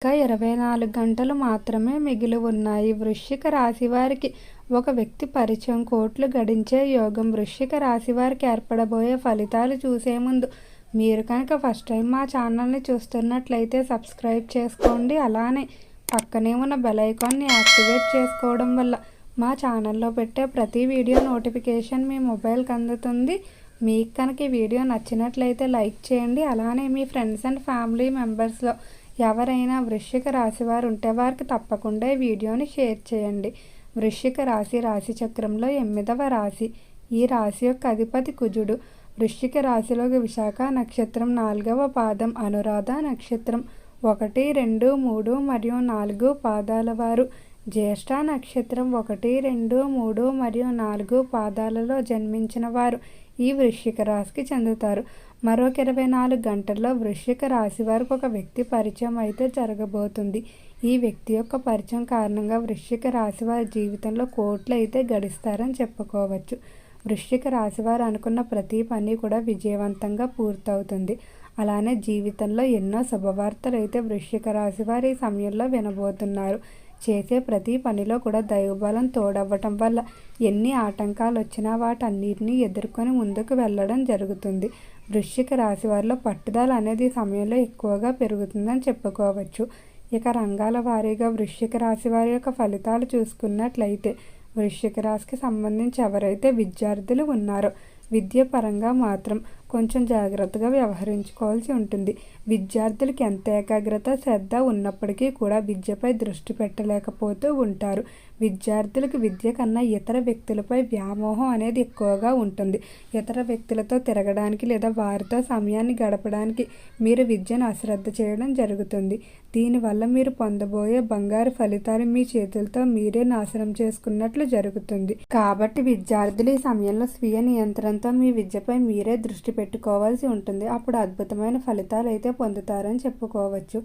ఇంకా ఇరవై నాలుగు గంటలు మాత్రమే మిగిలి ఉన్నాయి. వృశ్చిక రాశి వారికి ఒక వ్యక్తి పరిచయం కోట్లు గడించే యోగం. వృశ్చిక రాశి వారికి ఏర్పడబోయే ఫలితాలు చూసే ముందు మీరు కనుక ఫస్ట్ టైం మా ఛానల్ని చూస్తున్నట్లయితే సబ్స్క్రైబ్ చేసుకోండి. అలానే పక్కనే ఉన్న బెల్ ఐకాన్ని యాక్టివేట్ చేసుకోవడం వల్ల మా ఛానల్లో పెట్టే ప్రతి వీడియో నోటిఫికేషన్ మీ మొబైల్కి అందుతుంది. మీకు కనుక ఈ వీడియో నచ్చినట్లయితే లైక్ చేయండి. అలానే మీ ఫ్రెండ్స్ అండ్ ఫ్యామిలీ మెంబర్స్లో ఎవరైనా వృశ్చిక రాశి వారు ఉంటే వారికి తప్పకుండా ఈ వీడియోని షేర్ చేయండి. వృశ్చిక రాశి రాశి చక్రంలో ఎనిమిదవ రాశి. ఈ రాశి యొక్క అధిపతి కుజుడు. వృశ్చిక రాశిలోకి విశాఖ నక్షత్రం నాలుగవ పాదం. అనురాధ నక్షత్రం ఒకటి రెండు మూడు మరియు నాలుగు పాదాల వారు. జ్యేష్ఠ నక్షత్రం ఒకటి రెండు మూడు మరియు నాలుగు పాదాలలో జన్మించిన వారు ఈ వృశ్చిక రాశికి చెందుతారు. మరొక ఇరవై నాలుగు గంటల్లో వృశ్చిక రాశి వారికి ఒక వ్యక్తి పరిచయం అయితే జరగబోతుంది. ఈ వ్యక్తి యొక్క పరిచయం కారణంగా వృశ్చిక రాశి వారి జీవితంలో కోట్లు అయితే గడిస్తారని చెప్పుకోవచ్చు. వృశ్చిక రాశి వారు అనుకున్న ప్రతి పని కూడా విజయవంతంగా పూర్తవుతుంది. అలానే జీవితంలో ఎన్నో శుభవార్తలు అయితే వృశ్చిక రాశి వారి ఈ సమయంలో వినబోతున్నారు. చేసే ప్రతి పనిలో కూడా దైవబలం తోడవ్వటం వల్ల ఎన్ని ఆటంకాలు వచ్చినా వాటన్నిటిని ఎదుర్కొని ముందుకు వెళ్ళడం జరుగుతుంది. వృశ్చిక రాశి వారిలో పట్టుదల అనేది సమయంలో ఎక్కువగా పెరుగుతుందని చెప్పుకోవచ్చు. ఇక రంగాల వారీగా వృశ్చిక రాశి వారి యొక్క ఫలితాలు చూసుకున్నట్లయితే వృశ్చిక రాశికి సంబంధించి ఎవరైతే విద్యార్థులు ఉన్నారో విద్యపరంగా మాత్రం కొంచెం జాగ్రత్తగా వ్యవహరించుకోవాల్సి ఉంటుంది. విద్యార్థులకు ఎంత ఏకాగ్రత శ్రద్ధ ఉన్నప్పటికీ కూడా విద్యపై దృష్టి పెట్టలేకపోతూ ఉంటారు. విద్యార్థులకు విద్య కన్నా ఇతర వ్యక్తులపై వ్యామోహం అనేది ఎక్కువగా ఉంటుంది. ఇతర వ్యక్తులతో తిరగడానికి లేదా వారితో సమయాన్ని గడపడానికి మీరు విద్యను అశ్రద్ధ చేయడం జరుగుతుంది. దీనివల్ల మీరు పొందబోయే బంగారు ఫలితాలు మీ చేతులతో మీరే నాశనం చేసుకున్నట్లు జరుగుతుంది. కాబట్టి విద్యార్థులు ఈ సమయంలో స్వీయ నియంత్రణ నియంత్రణతో మీ విద్యపై మీరే దృష్టి పెట్టుకోవాల్సి ఉంటుంది. అప్పుడు అద్భుతమైన ఫలితాలు అయితే పొందుతారని చెప్పుకోవచ్చు.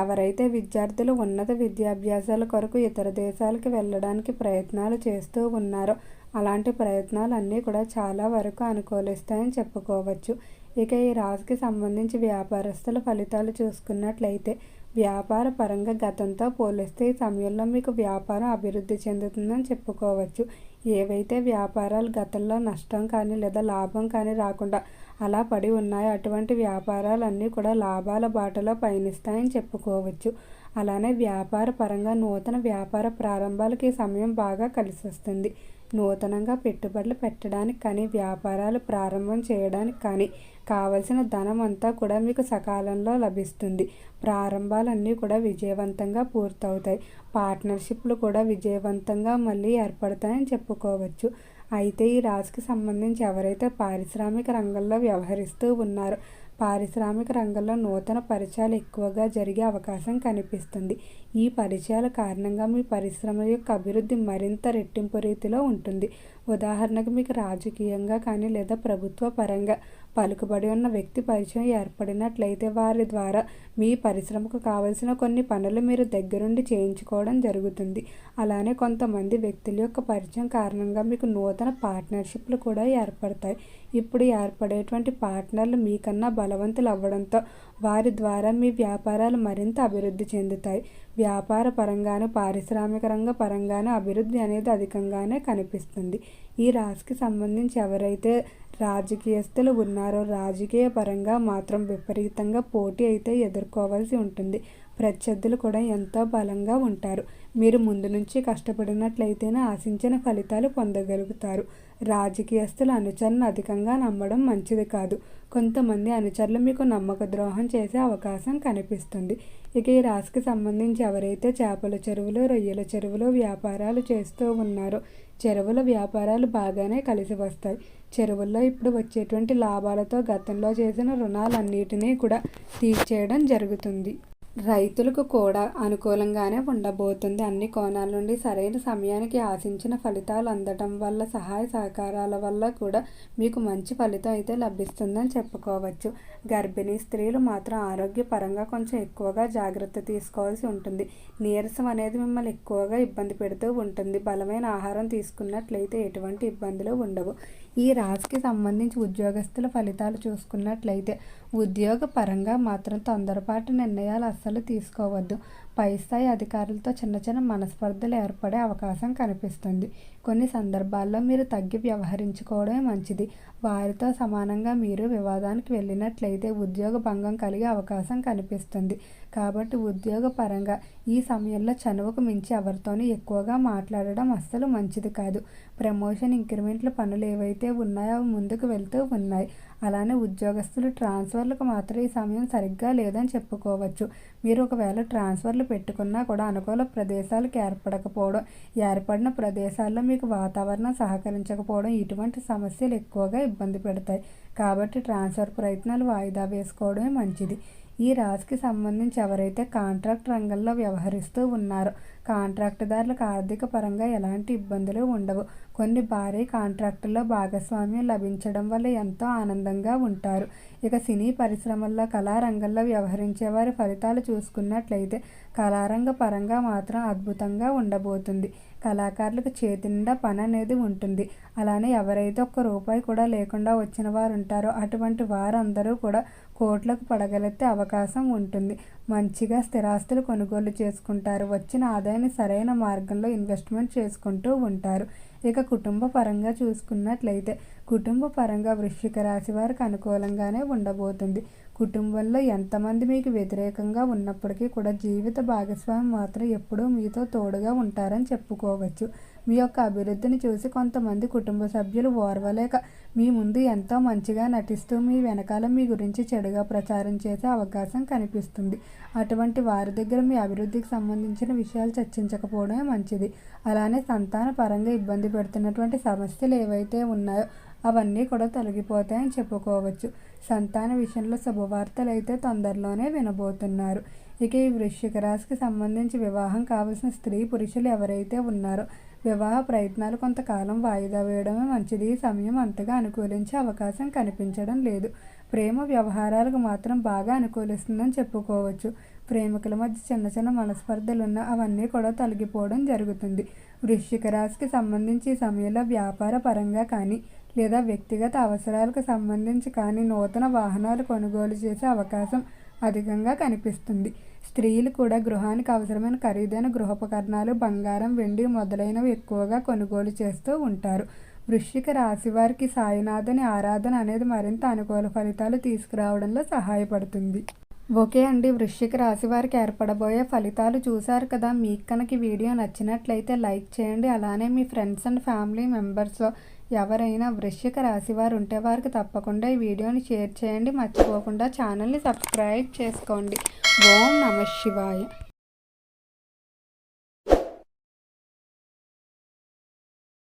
ఎవరైతే విద్యార్థులు ఉన్నత విద్యాభ్యాసాల కొరకు ఇతర దేశాలకు వెళ్ళడానికి ప్రయత్నాలు చేస్తూ ఉన్నారో అలాంటి ప్రయత్నాలు అన్నీ కూడా చాలా వరకు అనుకూలిస్తాయని చెప్పుకోవచ్చు. ఇక ఈ రాశికి సంబంధించి వ్యాపారస్తుల ఫలితాలు చూసుకున్నట్లయితే వ్యాపార పరంగా గతంతో పోలిస్తే ఈ సమయంలో మీకు వ్యాపారం అభివృద్ధి చెందుతుందని చెప్పుకోవచ్చు. ఏవైతే వ్యాపారాలు గతంలో నష్టం కానీ లేదా లాభం కానీ రాకుండా అలా పడి ఉన్నాయో అటువంటి వ్యాపారాలన్నీ కూడా లాభాల బాటలో పయనిస్తాయని చెప్పుకోవచ్చు. అలానే వ్యాపార పరంగా నూతన వ్యాపార ప్రారంభాలకి సమయం బాగా కలిసి వస్తుంది నూతనంగా పెట్టుబడులు పెట్టడానికి కానీ వ్యాపారాలు ప్రారంభం చేయడానికి కానీ కావలసిన ధనం అంతా కూడా మీకు సకాలంలో లభిస్తుంది. ప్రారంభాలన్నీ కూడా విజయవంతంగా పూర్తవుతాయి. పార్ట్నర్షిప్లు కూడా విజయవంతంగా మళ్ళీ ఏర్పడతాయని చెప్పుకోవచ్చు. అయితే ఈ రాశికి సంబంధించి ఎవరైతే పారిశ్రామిక రంగంలో వ్యవహరిస్తూ ఉన్నారో పారిశ్రామిక రంగంలో నూతన పరిచయాలు ఎక్కువగా జరిగే అవకాశం కనిపిస్తుంది. ఈ పరిచయాల కారణంగా మీ పరిశ్రమ యొక్క అభివృద్ధి మరింత రెట్టింపు రీతిలో ఉంటుంది. ఉదాహరణకు మీకు రాజకీయంగా కానీ లేదా ప్రభుత్వ పరంగా పలుకుబడి ఉన్న వ్యక్తి పరిచయం ఏర్పడినట్లయితే వారి ద్వారా మీ పరిశ్రమకు కావలసిన కొన్ని పనులు మీరు దగ్గరుండి చేయించుకోవడం జరుగుతుంది. అలానే కొంతమంది వ్యక్తుల యొక్క పరిచయం కారణంగా మీకు నూతన పార్ట్నర్షిప్లు కూడా ఏర్పడతాయి. ఇప్పుడు ఏర్పడేటువంటి పార్ట్నర్లు మీకన్నా బలవంతులు అవ్వడంతో వారి ద్వారా మీ వ్యాపారాలు మరింత అభివృద్ధి చెందుతాయి. వ్యాపార పరంగాను పారిశ్రామిక రంగ పరంగాను అభివృద్ధి అనేది అధికంగానే కనిపిస్తుంది. ఈ రాశికి సంబంధించి ఎవరైతే రాజకీయస్తులు ఉన్నారో రాజకీయ పరంగా మాత్రం విపరీతంగా పోటీ అయితే ఎదుర్కోవాల్సి ఉంటుంది. ప్రత్యర్థులు కూడా ఎంతో బలంగా ఉంటారు. మీరు ముందు నుంచి కష్టపడినట్లయితేనే ఆశించిన ఫలితాలు పొందగలుగుతారు. రాజకీయస్తుల అనుచరణ అధికంగా నమ్మడం మంచిది కాదు. కొంతమంది అనుచరులు మీకు నమ్మక ద్రోహం చేసే అవకాశం కనిపిస్తుంది. ఇక ఈ రాశికి సంబంధించి ఎవరైతే చేపల చెరువులు రొయ్యల చెరువులు వ్యాపారాలు చేస్తూ ఉన్నారో చెరువుల వ్యాపారాలు బాగానే కలిసి వస్తాయి. చెరువుల్లో ఇప్పుడు వచ్చేటువంటి లాభాలతో గతంలో చేసిన రుణాలన్నిటినీ కూడా తీర్చేయడం జరుగుతుంది. రైతులకు కూడా అనుకూలంగానే ఉండబోతుంది. అన్ని కోణాల నుండి సరైన సమయానికి ఆశించిన ఫలితాలు అందటం వల్ల సహాయ సహకారాల వల్ల కూడా మీకు మంచి ఫలితం అయితే లభిస్తుందని చెప్పుకోవచ్చు. గర్భిణీ స్త్రీలు మాత్రం ఆరోగ్యపరంగా కొంచెం ఎక్కువగా జాగ్రత్త తీసుకోవాల్సి ఉంటుంది. నీరసం అనేది మిమ్మల్ని ఎక్కువగా ఇబ్బంది పెడుతూ ఉంటుంది. బలమైన ఆహారం తీసుకున్నట్లయితే ఎటువంటి ఇబ్బందులు ఉండవు. ఈ రాశికి సంబంధించి ఉద్యోగస్తుల ఫలితాలు చూసుకున్నట్లయితే ఉద్యోగ పరంగా మాత్రం తొందరపాటు నిర్ణయాలు అస్సలు తీసుకోవద్దు. పై స్థాయి అధికారులతో చిన్న చిన్న మనస్పర్ధలు ఏర్పడే అవకాశం కనిపిస్తుంది. కొన్ని సందర్భాల్లో మీరు తగ్గి వ్యవహరించుకోవడమే మంచిది. వారితో సమానంగా మీరు వివాదానికి వెళ్ళినట్లయితే ఉద్యోగ భంగం కలిగే అవకాశం కనిపిస్తుంది. కాబట్టి ఉద్యోగపరంగా ఈ సమయంలో చనువుకు మించి ఎవరితోనూ ఎక్కువగా మాట్లాడడం అస్సలు మంచిది కాదు. ప్రమోషన్ ఇంక్రిమెంట్ల పనులు ఏవైతే ఉన్నాయో అవి ముందుకు వెళ్తూ ఉన్నాయి. అలానే ఉద్యోగస్తులు ట్రాన్స్ఫర్లకు మాత్రం ఈ సమయం సరిగ్గా లేదని చెప్పుకోవచ్చు. మీరు ఒకవేళ ట్రాన్స్ఫర్లు పెట్టుకున్నా కూడా అనుకూల ప్రదేశాలకు ఏర్పడకపోవడం ఏర్పడిన ప్రదేశాల్లో మీకు వాతావరణం సహకరించకపోవడం ఇటువంటి సమస్యలు ఎక్కువగా ఇబ్బంది పెడతాయి. కాబట్టి ట్రాన్స్ఫర్ ప్రయత్నాలు వాయిదా వేసుకోవడమే మంచిది. ఈ రాశికి సంబంధించి ఎవరైతే కాంట్రాక్ట్ రంగంలో వ్యవహరిస్తూ ఉన్నారో కాంట్రాక్టుదారులకు ఆర్థిక పరంగా ఎలాంటి ఇబ్బందులు ఉండవు. కొన్ని భారీ కాంట్రాక్టుల్లో భాగస్వామ్యం లభించడం వల్ల ఎంతో ఆనందంగా ఉంటారు. ఇక సినీ పరిశ్రమల్లో కళారంగంలో వ్యవహరించే వారి ఫలితాలు చూసుకున్నట్లయితే కళారంగ పరంగా మాత్రం అద్భుతంగా ఉండబోతుంది. కళాకారులకు చేతి నిండా పని అనేది ఉంటుంది. అలానే ఎవరైతే ఒక్క రూపాయి కూడా లేకుండా వచ్చిన వారు ఉంటారో అటువంటి వారందరూ కూడా కోట్లకు పడగలెత్తే అవకాశం ఉంటుంది. మంచిగా స్థిరాస్తులు కొనుగోలు చేసుకుంటారు. వచ్చిన ఆదాయం ఆదాయాన్ని సరైన మార్గంలో ఇన్వెస్ట్మెంట్ చేసుకుంటూ ఉంటారు. ఇక కుటుంబ పరంగా చూసుకున్నట్లయితే కుటుంబ పరంగా వృశ్చిక రాశి వారికి అనుకూలంగానే ఉండబోతుంది. కుటుంబంలో ఎంతమంది మీకు వ్యతిరేకంగా ఉన్నప్పటికీ కూడా జీవిత భాగస్వామి మాత్రం ఎప్పుడూ మీతో తోడుగా ఉంటారని చెప్పుకోవచ్చు. మీ యొక్క అభివృద్ధిని చూసి కొంతమంది కుటుంబ సభ్యులు ఓర్వలేక మీ ముందు ఎంతో మంచిగా నటిస్తూ మీ వెనకాల మీ గురించి చెడుగా ప్రచారం చేసే అవకాశం కనిపిస్తుంది. అటువంటి వారి దగ్గర మీ అభివృద్ధికి సంబంధించిన విషయాలు చర్చించకపోవడమే మంచిది. అలానే సంతాన పరంగా ఇబ్బంది పెడుతున్నటువంటి సమస్యలు ఏవైతే ఉన్నాయో అవన్నీ కూడా తొలగిపోతాయని చెప్పుకోవచ్చు. సంతాన విషయంలో శుభవార్తలు అయితే తొందరలోనే వినబోతున్నారు. ఇక ఈ వృశ్చిక రాశికి సంబంధించి వివాహం కావలసిన స్త్రీ పురుషులు ఎవరైతే ఉన్నారో వివాహ ప్రయత్నాలు కొంతకాలం వాయిదా వేయడమే మంచిది. ఈ సమయం అంతగా అనుకూలించే అవకాశం కనిపించడం లేదు. ప్రేమ వ్యవహారాలకు మాత్రం బాగా అనుకూలిస్తుందని చెప్పుకోవచ్చు. ప్రేమికుల మధ్య చిన్న చిన్న మనస్పర్ధలున్న అవన్నీ కూడా తొలగిపోవడం జరుగుతుంది. వృశ్చిక రాశికి సంబంధించి ఈ సమయంలో వ్యాపార పరంగా కానీ లేదా వ్యక్తిగత అవసరాలకు సంబంధించి కానీ నూతన వాహనాలు కొనుగోలు చేసే అవకాశం అధికంగా కనిపిస్తుంది. స్త్రీలు కూడా గృహానికి అవసరమైన ఖరీదైన గృహోపకరణాలు బంగారం వెండి మొదలైనవి ఎక్కువగా కొనుగోలు చేస్తూ ఉంటారు. వృశ్చిక రాశి వారికి సాయినాథుని ఆరాధన అనేది మరింత అనుకూల ఫలితాలు తీసుకురావడంలో సహాయపడుతుంది. ఓకే అండి వృశ్చిక రాశి వారికి ఏర్పడబోయే ఫలితాలు చూశారు కదా. మీకు కనుక వీడియో నచ్చినట్లయితే లైక్ చేయండి. అలానే మీ ఫ్రెండ్స్ అండ్ ఫ్యామిలీ మెంబర్స్లో ఎవరైనా వృశ్చిక రాశి వారు ఉంటే వారికి తప్పకుండా ఈ వీడియోని షేర్ చేయండి. మర్చిపోకుండా ఛానల్ని సబ్స్క్రైబ్ చేసుకోండి. ఓం నమ శివాయ.